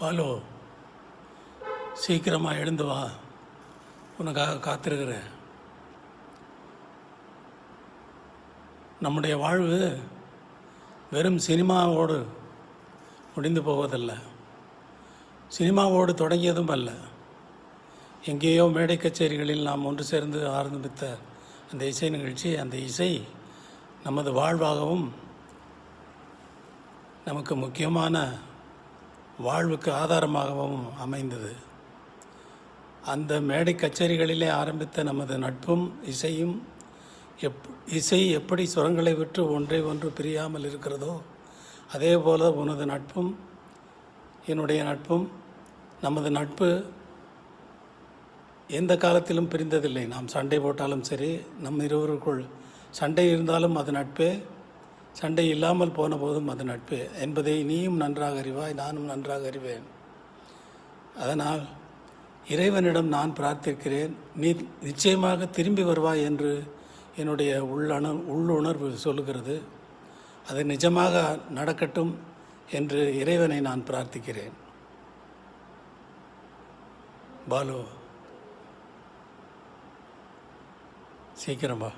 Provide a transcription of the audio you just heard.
பாலு சீக்கிரமாக எழுந்து வா. உனக்காக காத்திருக்கிறேன். நம்முடைய வாழ்வு வெறும் சினிமாவோடு முடிந்து போவதில்லை. சினிமாவோடு தொடங்கியதும் அல்ல. எங்கேயோ மேடை கச்சேரிகளில் நாம் ஒன்று சேர்ந்து ஆரம்பித்த அந்த இசை நிகழ்ச்சி அந்த இசை நமது வாழ்வாகவும் நமக்கு முக்கியமான வாழ்வுக்கு ஆதாரமாகவும் அமைந்தது. அந்த மேடை கச்சேரிகளிலே ஆரம்பித்த நமது நட்பும் இசையும் எப் இசை எப்படி சுரங்களை விட்டு ஒன்றை ஒன்று பிரியாமல் இருக்கிறதோ அதே போல உனது நட்பும் என்னுடைய நட்பும் நமது நட்பு எந்த காலத்திலும் பிரிந்ததில்லை. நாம் சண்டை போட்டாலும் சரி நம் இருவருக்குள் சண்டை இருந்தாலும் அது நட்பே. சண்டை இல்லாமல் போன போதும் அது நட்பே. என்பதை நீயும் நன்றாக அறிவாய் நானும் நன்றாக அறிவேன். அதனால் இறைவனிடம் நான் பிரார்த்திக்கிறேன் நீ நிச்சயமாக திரும்பி வருவாய் என்று என்னுடைய உள்ளணு உள்ளுணர்வு சொல்லுகிறது. அது நிஜமாக நடக்கட்டும் என்று இறைவனை நான் பிரார்த்திக்கிறேன். பாலு சீக்கிரமா